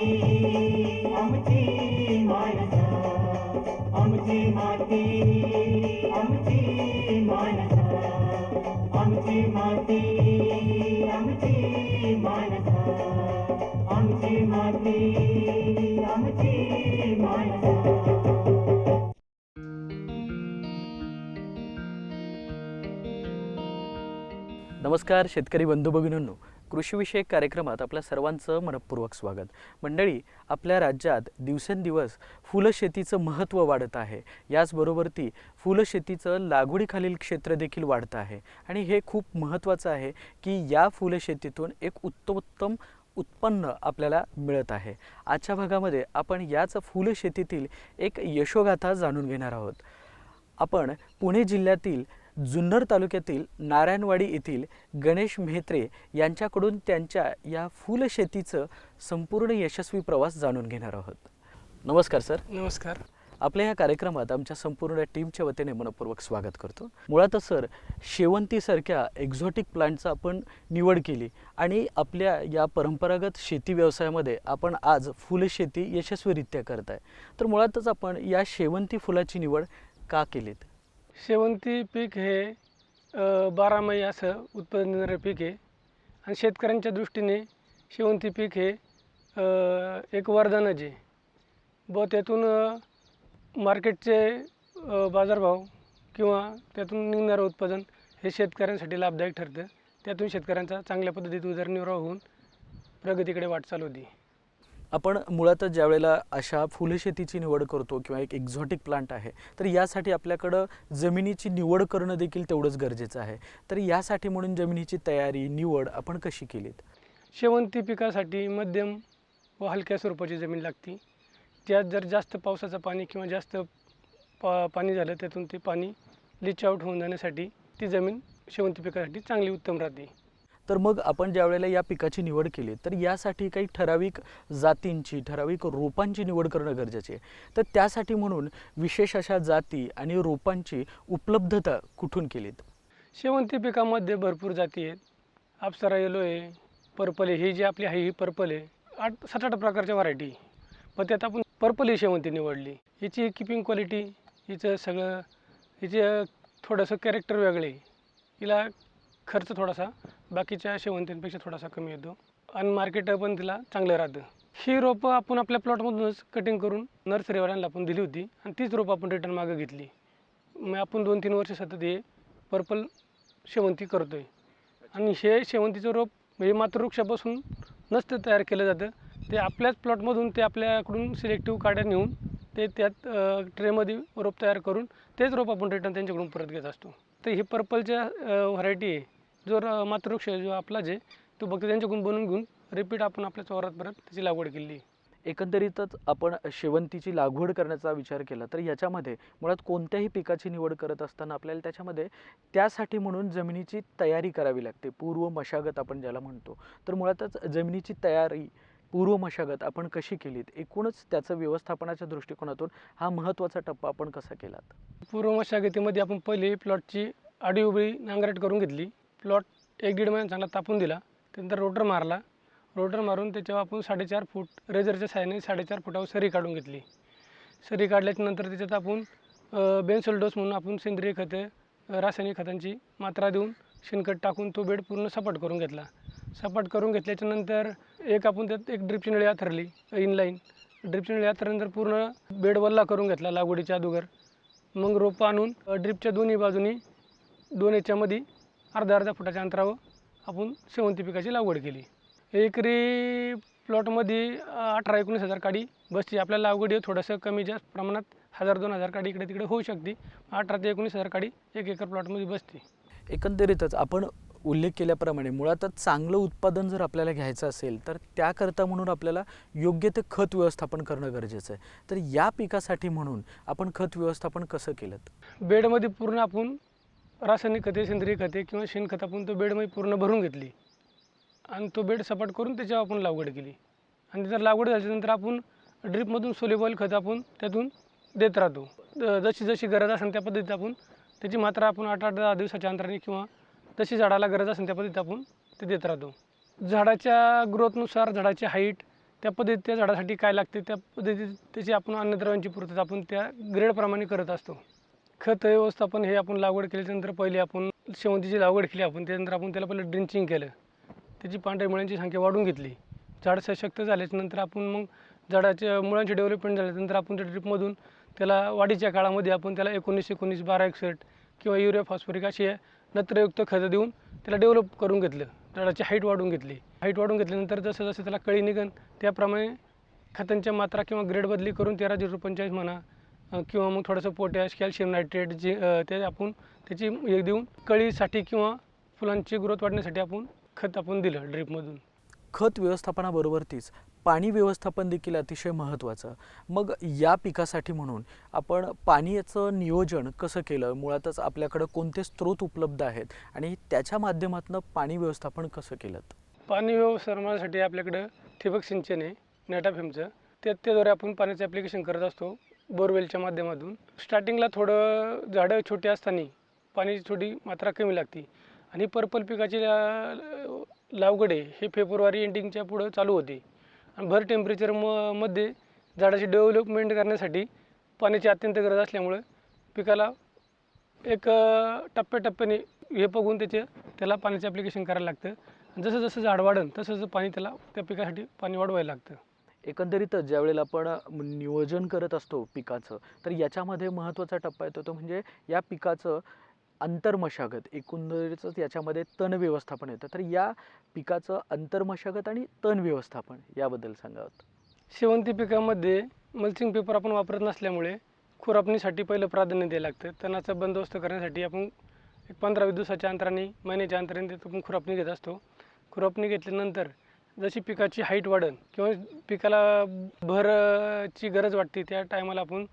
आमची आमची माती आमची आमची माती आमची आमची माती आमची नमस्कार शेतकरी बंधू भगिनींनो. कृषीविषयक कार्यक्रमात आपल्या सर्वांचं मनपूर्वक स्वागत. मंडळी आपल्या राज्यात दिवसेंदिवस फुलशेतीचं महत्त्व वाढत आहे. याचबरोबर ती फुलशेतीचं लागवडीखालील क्षेत्र देखील वाढतं आहे. आणि हे खूप महत्त्वाचं आहे की या फुलशेतीतून एक उत्तमोत्तम उत्पन्न आपल्याला मिळत आहे. आजच्या भागामध्ये आपण याच फुलशेतीतील एक यशोगाथा जाणून घेणार आहोत. आपण पुणे जिल्ह्यातील जुन्नर तालुक्यातील नारायणवाडी येथील गणेश मेहत्रे यांच्याकडून त्यांच्या या फुलशेतीचं संपूर्ण यशस्वी प्रवास जाणून घेणार आहोत. नमस्कार सर. नमस्कार. आपल्या या कार्यक्रमात आमच्या संपूर्ण टीमच्या वतीने मनपूर्वक स्वागत करतो. मुळातच सर शेवंतीसारख्या एक्झॉटिक प्लांटचं आपण निवड केली आणि आपल्या या परंपरागत शेती व्यवसायामध्ये आपण आज फुलशेती यशस्वीरित्या करताय. तर मुळातच आपण या शेवंती फुलाची निवड का केलीत? शेवंती पीक हे बारामाही असं उत्पादन देणारं पीक आहे. आणि शेतकऱ्यांच्या दृष्टीने शेवंती पीक हे एक वरदानच आहे. व त्यातून मार्केटचे बाजारभाव किंवा त्यातून निघणारं उत्पादन हे शेतकऱ्यांसाठी लाभदायक ठरतं. त्यातून शेतकऱ्यांचा चांगल्या पद्धतीत उदरनिर्वाह होऊन प्रगतीकडे वाटचाल होती आपण मुळातच ज्या वेळेला अशा फुलशेतीची निवड करतो किंवा एक एक्झॉटिक प्लांट आहे तर यासाठी आपल्याकडं जमिनीची निवड करणं देखील तेवढंच गरजेचं आहे. तर यासाठी म्हणून जमिनीची तयारी निवड आपण कशी केलीत? शेवंती पिकासाठी मध्यम व हलक्या स्वरूपाची जमीन लागते. त्यात जर जास्त पावसाचं पाणी किंवा जास्त पा पाणी झालं त्यातून ते पाणी लिच आउट होऊन जाण्यासाठी ती जमीन शेवंती पिकासाठी चांगली उत्तम राहते. तर मग आपण ज्या वेळेला या पिकाची निवड केली तर यासाठी काही ठराविक जातींची ठराविक रोपांची निवड करणं गरजेचे आहे. तर त्यासाठी म्हणून विशेष अशा जाती आणि रोपांची उपलब्धता कुठून केलीत? शेवंती पिकामध्ये भरपूर जाती आहेत. आपसरा येलो आहे पर्पल आहे. ही जी आपली आहे ही पर्पल आहे. आठ सात आठ प्रकारच्या व्हरायटी पण त्यात आपण पर्पल ही शेवंती निवडली. याची किपिंग क्वालिटी हिचं सगळं हिचं थोडंसं कॅरेक्टर वेगळे हिला खर्च थोडासा बाकीच्या शेवंतींपेक्षा थोडासा कमी येतो. आणि मार्केट पण तिला चांगलं राहतं. ही रोपं आपण आपल्या प्लॉटमधूनच कटिंग करून नर्सरीवाल्यांना आपण दिली होती. आणि तीच रोपं आपण रिटर्न मागं घेतली. मग आपण दोन तीन वर्ष सतत हे पर्पल शेवंती करतो आहे आणि हे शेवंतीचं रोप म्हणजे मातृवृक्षापासून नसतं तयार केलं जातं. ते आपल्याच प्लॉटमधून ते आपल्याकडून सिलेक्टिव्ह काड्या नेऊन ते त्यात ट्रेमध्ये रोप तयार करून तेच रोप आपण रिटर्न त्यांच्याकडून परत घेत असतो. तर ही पर्पलच्या व्हरायटी आहे. जो मातृवृक्ष जो आपला जे तो फक्त त्यांच्याकडून बनवून घेऊन रिपीट आपण आपल्या चौरात परत त्याची लागवड केली. एकंदरीतच आपण शेवंतीची लागवड करण्याचा विचार केला तर याच्यामध्ये मुळात कोणत्याही पिकाची निवड करत असताना आपल्याला त्याच्यामध्ये त्यासाठी म्हणून जमिनीची तयारी करावी लागते पूर्व मशागत आपण ज्याला म्हणतो. तर मुळातच जमिनीची तयारी पूर्व मशागत आपण कशी केलीत एकूणच त्याचं व्यवस्थापनाच्या दृष्टिकोनातून हा महत्त्वाचा टप्पा आपण कसा केलात? पूर्व मशागतीमध्ये आपण पहिले प्लॉटची आडी उभी नांगरट करून घेतली. प्लॉट एक दीड महिना चांगला तापून दिला. त्यानंतर रोटर मारला. रोटर मारून त्याच्यावर आपण साडेचार फूट रेझरच्या साह्याने साडेचार फुटावर सरी काढून घेतली. सरी काढल्याच्या नंतर त्याच्यात आपण बेन्सोल डोस म्हणून आपण सेंद्रिय खते रासायनिक खतांची मात्रा देऊन शेणखत टाकून तो बेड पूर्ण सपाट करून घेतला. सपाट करून घेतल्याच्यानंतर एक आपण त्यात एक ड्रिपची नळी आथरली इनलाईन. ड्रिपची नळी आथरल्यानंतर पूर्ण बेड वल्ला करून घेतला लागवडीच्या अगोदर. मग रोपं आणून ड्रिपच्या दोन्ही बाजूनी दोन याच्यामध्ये अर्धा अर्धा फुटाच्या अंतरावर आपण शेवंती पिकाची लागवड केली. एकरी प्लॉटमध्ये अठरा एकोणीस हजार काडी बसची आपल्या लागवडी थोडंसं कमी जास्त प्रमाणात हजार दोन हजार काडी इकडे तिकडे होऊ शकते. अठरा ते एकोणीस हजार काडी एक एकर प्लॉटमध्ये बसते. एकंदरीतच आपण उल्लेख केल्याप्रमाणे मुळातच चांगलं उत्पादन जर आपल्याला घ्यायचं असेल तर त्याकरता म्हणून आपल्याला योग्य ते खत व्यवस्थापन करणं गरजेचं आहे. तर या पिकासाठी म्हणून आपण खत व्यवस्थापन कसं केलं? बेडमध्ये पूर्ण आपण रासायनिक खते सेंद्रिय खते किंवा शेणखत आपण तो बेडमध्ये पूर्ण भरून घेतली आणि तो बेड सपाट करून त्याच्यावर आपण लागवड केली. आणि जर लागवड झाल्यानंतर आपण ड्रीपमधून सोलेबॉईल खत आपण त्यातून देत राहतो. द- जशी जशी गरज असेल त्या पद्धतीत आपण त्याची मात्रा आपण आठ आठ दहा दिवसाच्या अंतराने किंवा जशी झाडाला गरज असेल त्या पद्धतीत आपण ते देत राहतो. झाडाच्या ग्रोथनुसार झाडाची हाईट त्या पद्धतीत त्या झाडासाठी काय लागते त्या पद्धतीत त्याची आपण अन्नद्रव्यांची पूर्तता आपण त्या ग्रेडप्रमाणे करत असतो. खत व्यवस्थापन हे आपण लागवड केल्याच्यानंतर पहिले आपण शेवंतीची लागवड केली आपण त्यानंतर आपण त्याला पहिलं ड्रिंचिंग केलं. त्याची पांढऱ्या मुळांची संख्या वाढून घेतली. झाड सशक्त झाल्याच्यानंतर आपण मग झाडाच्या मुळांची डेव्हलपमेंट झाल्यानंतर आपण त्या ड्रिपमधून त्याला वाढीच्या काळामध्ये आपण त्याला एकोणीस एकोणीस बारा एकसष्ट किंवा युरिया फॉस्फरिक अशी नत्रयुक्त खतं देऊन त्याला डेव्हलप करून घेतलं. झाडाची हाईट वाढवून घेतली. हाईट वाढवून घेतल्यानंतर जसं जसं त्याला कळी निघन त्याप्रमाणे खतांच्या मात्रा किंवा ग्रेड बदली करून तेरा झिरो पंचेचाळीस म्हणा किंवा मग थोडंसं पोटॅश कॅल्शियम नायट्रेट जे ते आपण त्याची एक देऊन कळीसाठी किंवा फुलांची ग्रोथ वाढण्यासाठी आपण खत आपण दिलं ड्रीपमधून खत व्यवस्थापनाबरोबरतीच पाणी व्यवस्थापन देखील अतिशय महत्त्वाचं. मग या पिकासाठी म्हणून आपण पाण्याचं नियोजन कसं केलं? मुळातच आपल्याकडं कोणते स्रोत उपलब्ध आहेत? आणि त्याच्या माध्यमातून पाणी व्यवस्थापन कसं केलं? पाणी व्यवस्थापनासाठी आपल्याकडं ठिबक सिंचन आहे नेटाफेमचं. त्याद्वारे आपण पाण्याचं ॲप्लिकेशन करत असतो बोरवेलच्या माध्यमातून. स्टार्टिंगला थोडं झाडं छोटी असताना पाण्याची थोडी मात्रा कमी लागते. आणि पर्पल पिकाची ला- हे फेब्रुवारी एंडिंगच्या पुढं चालू होते. आणि भर टेम्परेचर म मध्ये झाडाची डेव्हलपमेंट करण्यासाठी पाण्याची अत्यंत गरज असल्यामुळं पिकाला एक टप्प्याटप्प्याने हे बघून त्याचे त्याला पाण्याचं ॲप्लिकेशन करायला लागतं. जसं जसं झाड वाढन तसं तसं पाणी त्याला त्या पिकासाठी पाणी वाढवायला लागतं. एकंदरीतच ज्यावेळेला आपण नियोजन करत असतो पिकाचं तर याच्यामध्ये महत्त्वाचा टप्पा येतो तो म्हणजे या पिकाचं अंतर्मशागत एकंदरीतच याच्यामध्ये तण व्यवस्थापन येतं. तर या पिकाचं अंतर्मशागत आणि तण व्यवस्थापन याबद्दल सांगावं शेवंती पिकामध्ये मल्चिंग पेपर आपण वापरत नसल्यामुळे खुरापणीसाठी पहिलं प्राधान्य द्यायला लागतं. तणाचा बंदोबस्त करण्यासाठी आपण एक पंधरावीस दिवसाच्या अंतराने महिन्याच्या अंतराने त्यात आपण खुरापणी घेत असतो. खुरापणी घेतल्यानंतर जशी पिकाची हाईट वाढन किंवा पिकाला भरची गरज वाटते त्या टायमाला आपण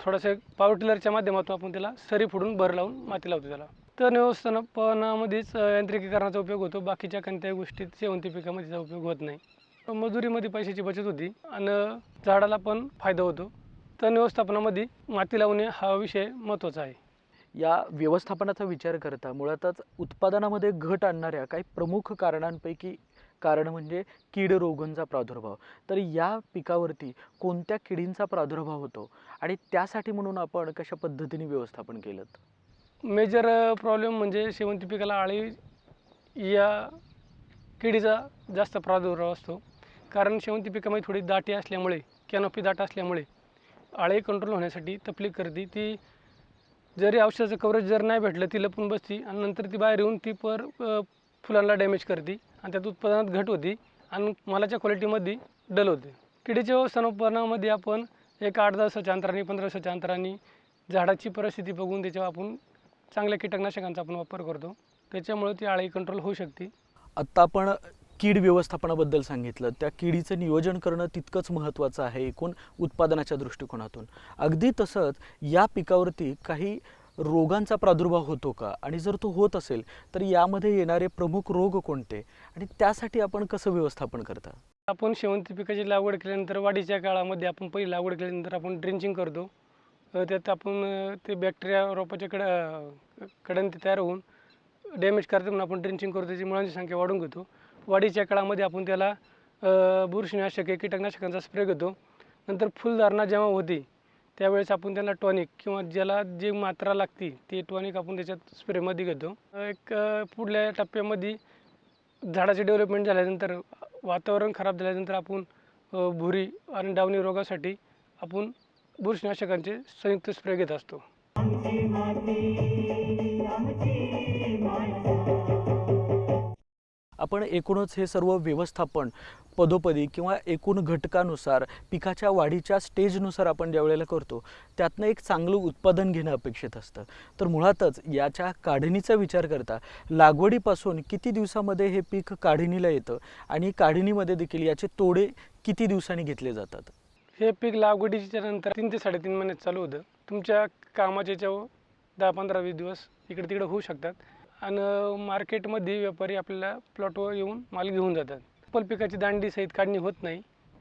थोडंसं पावर टिलरच्या माध्यमातून आपण त्याला सरी फोडून भर लावून माती लावतो त्याला. तण व्यवस्थापनामध्येच यांत्रिकीकरणाचा उपयोग होतो. बाकीच्या कोणत्याही गोष्टीत शेवंती पिकामध्ये त्याचा उपयोग होत नाही. मजुरीमध्ये पैशाची बचत होती आणि झाडाला पण फायदा होतो. तण व्यवस्थापनामध्ये माती लावणे हा विषय महत्त्वाचा आहे. या व्यवस्थापनाचा विचार करता मुळातच उत्पादनामध्ये घट आणणाऱ्या काही प्रमुख कारणांपैकी कारण म्हणजे कीड रोगांचा प्रादुर्भाव. तर या पिकावरती कोणत्या किडींचा प्रादुर्भाव होतो? आणि त्यासाठी म्हणून आपण कशा पद्धतीने व्यवस्थापन केलं? मेजर प्रॉब्लेम म्हणजे शेवंती पिकाला आळी या किडीचा जास्त प्रादुर्भाव असतो. कारण शेवंती पिकामध्ये थोडी दाटी असल्यामुळे कॅनोपी दाट असल्यामुळे आळे कंट्रोल होण्यासाठी तपली करते. ती जरी औषधाचं कवरेज जर नाही भेटलं ती लपून बसती आणि नंतर ती बाहेर येऊन ती पर फुलांना डॅमेज करते. आणि त्यात उत्पादनात घट होती आणि मालाच्या क्वालिटीमध्ये डल होते. किडीच्या व्यवस्थापनामध्ये आपण एक आठ दहा दिवसाच्या अंतराने पंधरा दिवसाच्या अंतराने झाडाची परिस्थिती बघून त्याच्यावर आपण चांगल्या कीटकनाशकांचा आपण वापर करतो. त्याच्यामुळे ती आळी कंट्रोल होऊ शकते. आत्ता आपण कीड व्यवस्थापनाबद्दल सांगितलं. त्या किडीचं नियोजन करणं तितकंच महत्त्वाचं आहे एकूण उत्पादनाच्या दृष्टिकोनातून. अगदी तसंच या पिकावरती काही रोगांचा प्रादुर्भाव होतो का? आणि जर तो होत असेल तर यामध्ये येणारे प्रमुख रोग कोणते? आणि त्यासाठी आपण कसं व्यवस्थापन करता? आपण शेवंती पिकाची लागवड केल्यानंतर वाढीच्या काळामध्ये आपण पहिली लागवड केल्यानंतर आपण ड्रिंचिंग करतो. त्यात आपण ते बॅक्टेरिया रोपाच्या कड अ, ते तयार होऊन डॅमेज करते म्हणून आपण ड्रिंचिंग करतो. त्याची मुळांची संख्या वाढून घेतो. वाढीच्या काळामध्ये आपण त्याला बुरशीनाशके कीटकनाशकांचा स्प्रे घेतो. नंतर फुलधारणा जेव्हा होती त्यावेळेस आपण त्यांना टॉनिक किंवा ज्याला जे मात्रा लागते ती टॉनिक आपण त्याच्यात स्प्रेमध्ये घेतो. एक पुढल्या टप्प्यामध्ये झाडाचे डेव्हलपमेंट झाल्यानंतर वातावरण खराब झाल्यानंतर आपण भुरी आणि डावणी रोगासाठी आपण बुरशीनाशकांचे संयुक्त स्प्रे घेत असतो. आपण एकूणच हे सर्व व्यवस्थापन पदोपदी किंवा एकूण घटकानुसार पिकाच्या वाढीच्या स्टेजनुसार आपण ज्या वेळेला करतो त्यातनं एक चांगलं उत्पादन घेणं अपेक्षित असतं. तर मुळातच याच्या काढणीचा विचार करता लागवडीपासून किती दिवसामध्ये हे पीक काढणीला येतं आणि काढणीमध्ये देखील याचे तोडे किती दिवसांनी घेतले जातात? हे पीक लागवडीच्या नंतर तीन ते साडेतीन महिन्यात चालू होतं. तुमच्या कामाच्या दहा पंधरा वीस दिवस इकडे तिकडे होऊ शकतात. आणि मार्केटमध्ये व्यापारी आपल्याला प्लॉटवर येऊन माल घेऊन जातात. पल पिकाची दांडी सहित काढणी होत नाही.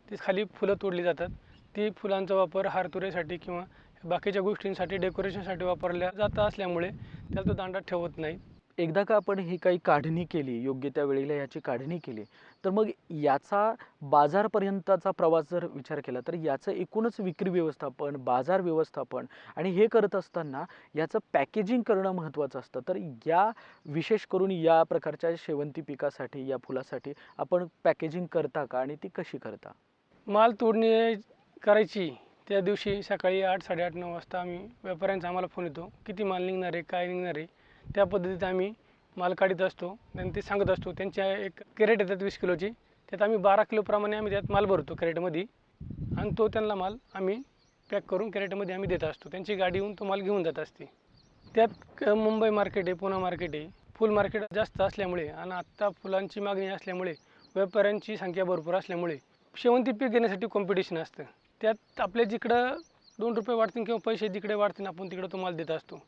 ती खाली फुलं तोडली जातात. ती फुलांचा वापर हारतुऱ्यासाठी किंवा बाकीच्या गोष्टींसाठी डेकोरेशनसाठी वापरल्या जात असल्यामुळे त्याला तो दांडा ठेवत नाही. एकदा का आपण ही काही काढणी केली योग्य त्या वेळेला याची काढणी केली तर मग याचा बाजारपर्यंतचा प्रवास जर विचार केला तर याचं एकूणच विक्री व्यवस्थापन बाजार व्यवस्थापन आणि हे करत असताना याचं पॅकेजिंग करणं महत्त्वाचं असतं. तर या विशेष करून या प्रकारच्या शेवंती पिकासाठी या फुलासाठी आपण पॅकेजिंग करता का आणि ती कशी करता? माल तोडणी करायची त्या दिवशी सकाळी आठ साडेआठ नऊ वाजता आम्ही व्यापाऱ्यांचा आम्हाला फोन येतो किती माल निघणार आहे काय निघणार आहे? त्या पद्धतीत आम्ही माल काढीत असतो. आणि ते सांगत असतो त्यांच्या एक कॅरेट येतात वीस किलोची. त्यात आम्ही बारा किलोप्रमाणे आम्ही त्यात माल भरतो कॅरेटमध्ये. आणि तो त्यांना माल आम्ही पॅक करून कॅरेटमध्ये आम्ही देत असतो. त्यांची गाडी येऊन तो माल घेऊन जात असते. त्यात क- मुंबई मार्केट आहे पुणे मार्केट आहे. फुल मार्केट जास्त असल्यामुळे आणि आत्ता फुलांची मागणी असल्यामुळे व्यापाऱ्यांची संख्या भरपूर असल्यामुळे शेवंती पीक घेण्यासाठी कॉम्पिटिशन असतं. त्यात आपल्या जिकडं दोन रुपये वाढतील किंवा पैसे जिकडे वाढतील आपण तिकडं तो माल देत असतो.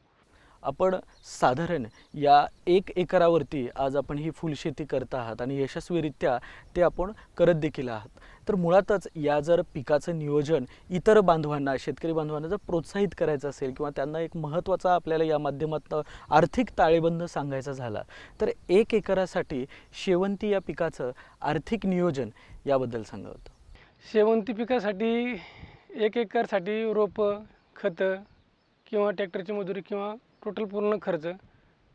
आपण साधारण या एक एकरावरती आज आपण ही फुलशेती करत आहात आणि यशस्वीरित्या ते आपण करत देखील आहात. तर मुळातच या जर पिकाचं नियोजन इतर बांधवांना शेतकरी बांधवांना जर प्रोत्साहित करायचं असेल किंवा त्यांना एक महत्त्वाचा आपल्याला या माध्यमातून आर्थिक ताळेबंद सांगायचा झाला तर एक एकरासाठी शेवंती या पिकाचं आर्थिक नियोजन याबद्दल सांगा होतं. शेवंती पिकासाठी एक एकरसाठी रोपं खतं किंवा ट्रॅक्टरची मजुरी किंवा टोटल पूर्ण खर्च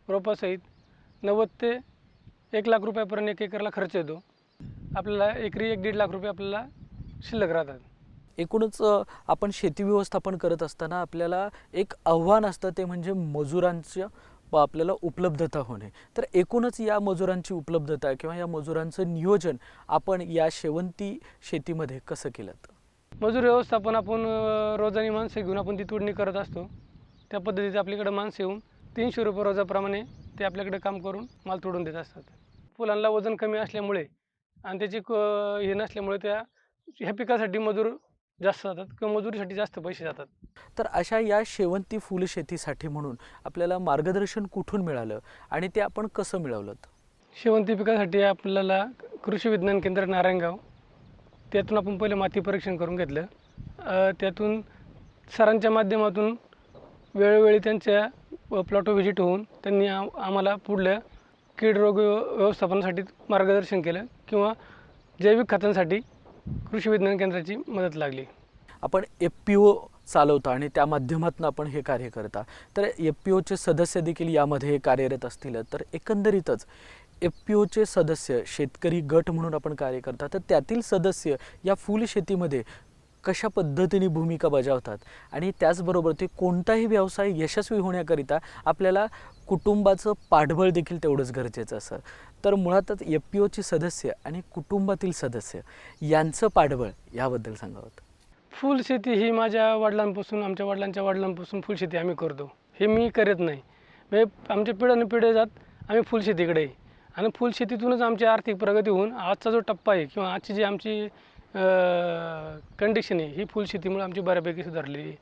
रोपासहित नव्वद ते एक लाख रुपयापर्यंत एक एकरला खर्च येतो. आपल्याला एकरी एक दीड लाख रुपये आपल्याला शिल्लक राहतात. एकूणच आपण शेती व्यवस्थापन करत असताना आपल्याला एक आव्हान असतं ते म्हणजे मजुरांच्या प- आपल्याला उपलब्धता होणे. तर एकूणच या मजुरांची उपलब्धता किंवा या मजुरांचं नियोजन आपण या शेवंती शेतीमध्ये कसं केलं? मजूर व्यवस्थापन आपण रोजानी माणसं घेऊन आपण ती तोडणी करत असतो. त्या पद्धतीचे आपल्याकडे माणसं येऊन तीनशे रुपये रोजाप्रमाणे ते आपल्याकडे काम करून माल तोडून देत असतात. फुलांना वजन कमी असल्यामुळे आणि त्याची क हे नसल्यामुळे त्या ह्या पिकासाठी मजूर जास्त जातात किंवा मजुरीसाठी जास्त पैसे जातात. तर अशा या शेवंती फुलशेतीसाठी म्हणून आपल्याला मार्गदर्शन कुठून मिळालं आणि ते आपण कसं मिळवलं शेवंती पिकासाठी आपल्याला कृषी विज्ञान केंद्र नारायणगाव त्यातून आपण पहिले माती परीक्षण करून घेतलं. त्यातून सरांच्या माध्यमातून वेळोवेळी त्यांच्या प्लॉटवर व्हिजिट होऊन त्यांनी आम आम्हाला पुढल्या कीड रोग व्यवस्थापनासाठी मार्गदर्शन केलं किंवा जैविक खतांसाठी कृषी विज्ञान केंद्राची मदत लागली. आपण एफ पी ओ चालवता आणि त्या माध्यमातून आपण हे कार्य करता. तर एफ पी ओचे सदस्य देखील यामध्ये कार्यरत असतील. तर एकंदरीतच एफ पी ओचे सदस्य शेतकरी गट म्हणून आपण कार्य करता तर त्यातील सदस्य या फुल शेतीमध्ये कशा पद्धतीने भूमिका बजावतात आणि त्याचबरोबर ते कोणताही व्यवसाय यशस्वी होण्याकरिता आपल्याला कुटुंबाचं पाठबळ देखील तेवढंच गरजेचं असं तर मुळातच एफ पी ओचे सदस्य आणि कुटुंबातील सदस्य यांचं पाठबळ याबद्दल सांगावं फुलशेती ही माझ्या वडिलांपासून आमच्या वडिलांच्या वडिलांपासून फुलशेती आम्ही करतो. हे मी करत नाही. म्हणजे आमच्या पिढ्यानं पिढ्या जात आम्ही फुलशेतीकडे. आणि फुलशेतीतूनच आमची आर्थिक प्रगती होऊन आजचा जो टप्पा आहे किंवा आजची जी आमची कंडिशन आहे. ही फुलशेतीमुळे आमची बऱ्यापैकी सुधारलेली आहे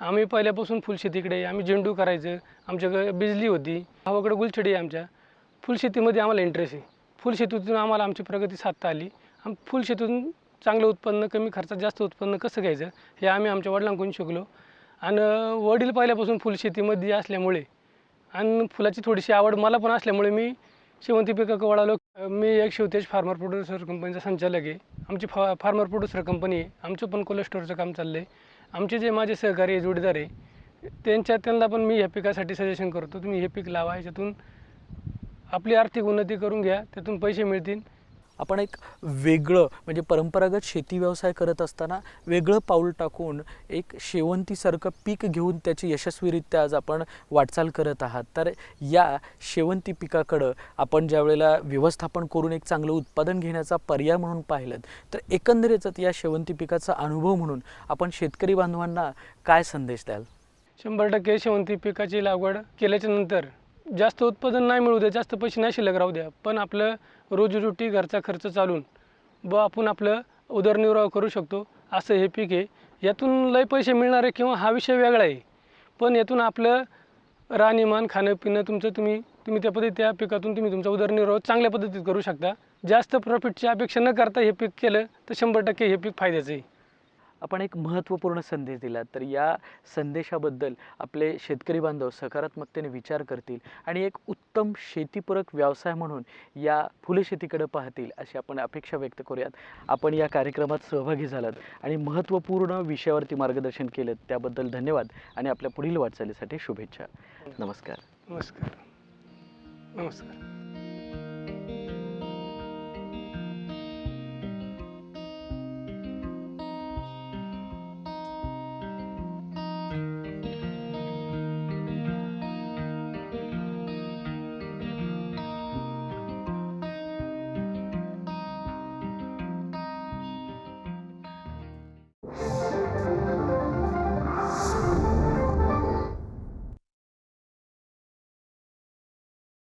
आम्ही पहिल्यापासून फुलशेतीकडे आम्ही झेंडू करायचं. आमच्याकडे बिजली होती. भावाकडे गुलछडी आहे आमच्या. फुलशेतीमध्ये आम्हाला इंटरेस्ट आहे. फुलशेतीतून आम्हाला आमची प्रगती साधता आली. आणि फुलशेतीतून चांगलं उत्पन्न कमी खर्चात जास्त उत्पन्न कसं घ्यायचं हे आम्ही आमच्या वडिलांकडून शिकलो. आणि वडील पहिल्यापासून फुलशेतीमध्ये असल्यामुळे आणि फुलाची थोडीशी आवड मला पण असल्यामुळे मी शेवंती पिकं वळालो. मी एक शिवतेज फार्मर प्रोड्युसर कंपनीचा संचालक आहे. आमची फा फार्मर प्रोड्युसर कंपनी आहे. आमचं पण कोल्ड स्टोअरचं काम चाललं आहे आमचे जे माझे सहकारी आहे जोडीदार आहे त्यांच्या त्यांना पण मी ह्या पिकासाठी सजेशन करतो. तुम्ही हे पीक लावा याच्यातून आपली आर्थिक उन्नती करून घ्या त्यातून पैसे मिळतील. आपण एक वेगळं म्हणजे परंपरागत शेती व्यवसाय करत असताना वेगळं पाऊल टाकून एक शेवंतीसारखं पीक घेऊन त्याची यशस्वीरित्या आज आपण वाटचाल करत आहात. तर या शेवंती पिकाकडं आपण ज्या वेळेला व्यवस्थापन करून एक चांगलं उत्पादन घेण्याचा पर्याय म्हणून पाहिलं तर एकंदरीतच या शेवंती पिकाचा अनुभव म्हणून आपण शेतकरी बांधवांना काय संदेश द्याल? शंभर टक्के शेवंती पिकाची लागवड केल्याच्यानंतर जास्त उत्पादन नाही मिळू द्या जास्त पैसे नाही शिल्लक राहू द्या पण आपलं रोजीरोटी घरचा खर्च चालून व आपण आपलं उदरनिर्वाह करू शकतो असं हे पीक आहे. यातून लय पैसे मिळणार आहे किंवा हा विषय वेगळा आहे. पण यातून आपलं राहणीमान खाणं पिणं तुमचं तुम्ही तुम्ही त्या पद्धती त्या पिकातून तुम्ही तुमचा उदरनिर्वाह चांगल्या पद्धतीत करू शकता. जास्त प्रॉफिटची अपेक्षा न करता हे पीक केलं तर शंभर टक्के हे पीक फायद्याचं आहे. आपण एक महत्त्वपूर्ण संदेश दिला तर या संदेशाबद्दल आपले शेतकरी बांधव सकारात्मकतेने विचार करतील आणि एक उत्तम शेतीपूरक व्यवसाय म्हणून या फुलशेतीकडे पाहतील अशी आपण अपेक्षा व्यक्त करूयात. आपण या कार्यक्रमात सहभागी झालात आणि महत्त्वपूर्ण विषयावरती मार्गदर्शन केलं त्याबद्दल धन्यवाद आणि आपल्या पुढील वाटचालीसाठी शुभेच्छा. नमस्कार. नमस्कार. नमस्कार.